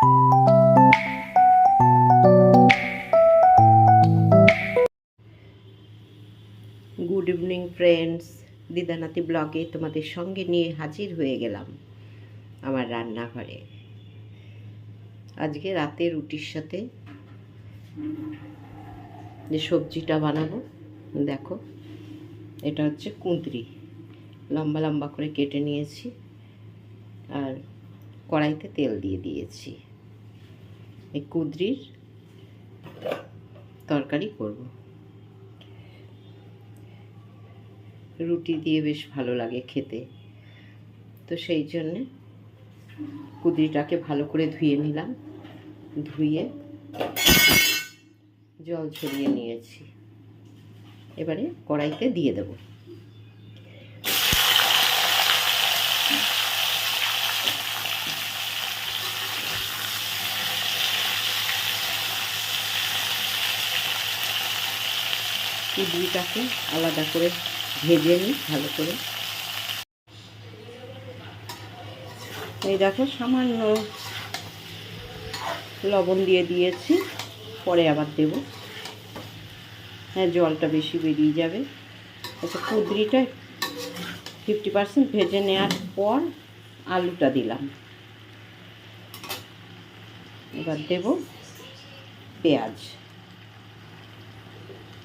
Good evening friends দিদানাতি ব্লগে তোমাদের সঙ্গে নিয়ে হাজির হয়ে গেলাম আমার রান্নাঘরে। আজকে রাতে রুটির সাথে যে সবজিটা বানাবো, দেখো, এটা হচ্ছে কুঁদরি। লম্বা লম্বা করে কেটে নিয়েছি আর কড়াইতে তেল দিয়ে দিয়েছি। এই কুঁদরির তরকারি করব। রুটি দিয়ে বেশ ভালো লাগে খেতে। তো সেই জন্যে কুদরিটাকে ভালো করে ধুয়ে নিলাম। ধুয়ে জল ছড়িয়ে নিয়েছি। এবারে কড়াইতে দিয়ে দেব। কুদরিটাকে আলাদা করে ভেজে নিই, ভালো করে। এই দেখো সামান্য লবণ দিয়ে দিয়েছি, পরে আবার দেব। হ্যাঁ জলটা বেশি বেরিয়ে যাবে। আচ্ছা কুদরিটা ফিফটি পার্সেন্ট ভেজে নেওয়ার পর আলুটা দিলাম। এবার দেব পেঁয়াজ।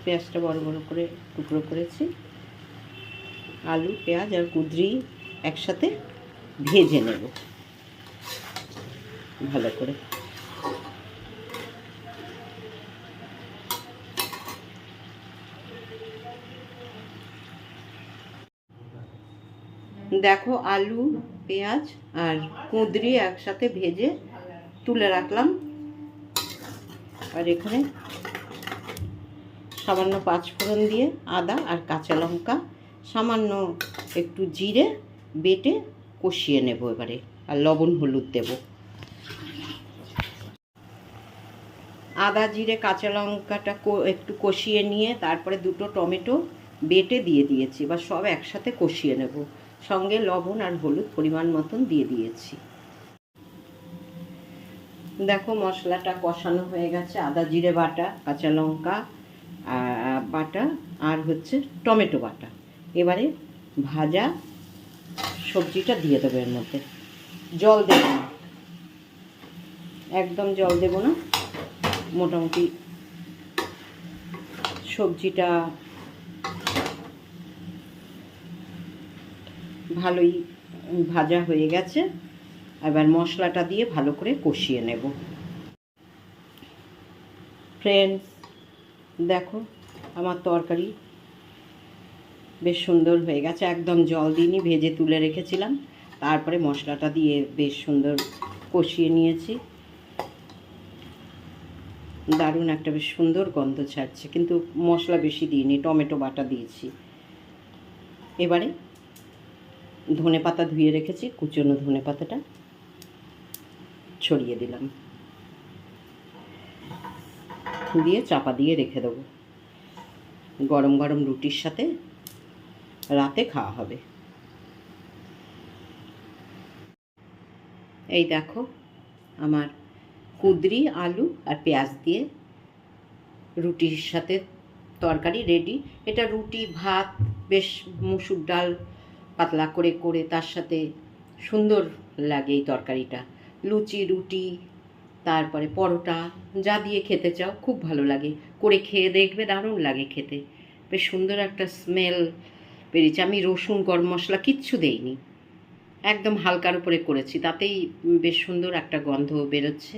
পেঁয়াজটা বড় বড় করে টুকরো করেছি। আলু, পেঁয়াজ আর কুদরি একসাথে ভেজে নেব। ভালো করে। দেখো, আলু, পেঁয়াজ আর কুঁদরি একসাথে ভেজে তুলে রাখলাম। আর এখানে সামান্য পাঁচফোড়ন দিয়ে আদা আর কাঁচা লঙ্কা, সামান্য একটু জিরে বেটে কষিয়ে নেব এবারে, আর লবণ হলুদ দেব। আদা, জিরে, কাঁচা লঙ্কাটা একটু কষিয়ে নিয়ে তারপরে দুটো টমেটো বেটে দিয়ে দিয়েছি, এবার সব একসাথে কষিয়ে নেব। সঙ্গে লবণ আর হলুদ পরিমাণ মতন দিয়ে দিয়েছি। দেখো মশলাটা কষানো হয়ে গেছে, আদা, জিরে বাটা, কাঁচা লঙ্কা বাটা আর হচ্ছে টমেটো বাটা। এবারে ভাজা সবজিটা দিয়ে দেবো এর মধ্যে। জল দেব না। একদম জল দেব না। মোটামুটি সবজিটা ভালোই ভাজা হয়ে গেছে। এবার মশলাটা দিয়ে ভালো করে কষিয়ে নেব। ফ্রেন্ডস দেখো, আমার তরকারি বেশ সুন্দর হয়ে গেছে। একদম জল দিইনি, ভেজে তুলে রেখেছিলাম। তারপরে মশলাটা দিয়ে বেশ সুন্দর কষিয়ে নিয়েছি। দারুণ একটা বেশ সুন্দর গন্ধ ছাড়ছে, কিন্তু মশলা বেশি দিইনি, টমেটো বাটা দিয়েছি। এবারে ধনে পাতা ধুয়ে রেখেছি, কুচনো ধনে পাতাটা ছড়িয়ে দিলাম। দিয়ে চাপা দিয়ে রেখে দেবো। গরম গরম রুটির সাথে রাতে খাওয়া হবে। এই দেখো, আমার কুদরি, আলু আর পেঁয়াজ দিয়ে রুটির সাথে তরকারি রেডি এটা রুটি, ভাত, বেশ মুসুর ডাল পাতলা করে করে তার সাথে সুন্দর লাগে এই তরকারিটা। লুচি, রুটি তারপরে পরোটা যা দিয়ে খেতে চাও, খুব ভালো লাগে। করে খেয়ে দেখবে, দারুণ লাগে খেতে। বেশ সুন্দর একটা স্মেল বেরিয়েছে। আমি রসুন, গরম মশলা কিচ্ছু দেইনি। একদম হালকার উপরে করেছি। তাতেই বেশ সুন্দর একটা গন্ধ বেরোচ্ছে।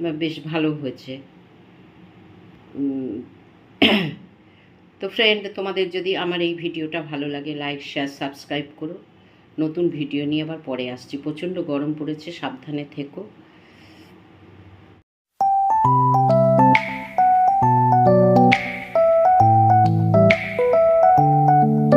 বা বেশ ভালো হয়েছে। তো ফ্রেন্ড তোমাদের যদি আমার এই ভিডিওটা ভালো লাগে লাইক শেয়ার সাবস্ক্রাইব করো। নতুন ভিডিও নিয়ে আবার পরে আসছি। প্রচণ্ড গরম পড়েছে, সাবধানে থেকো।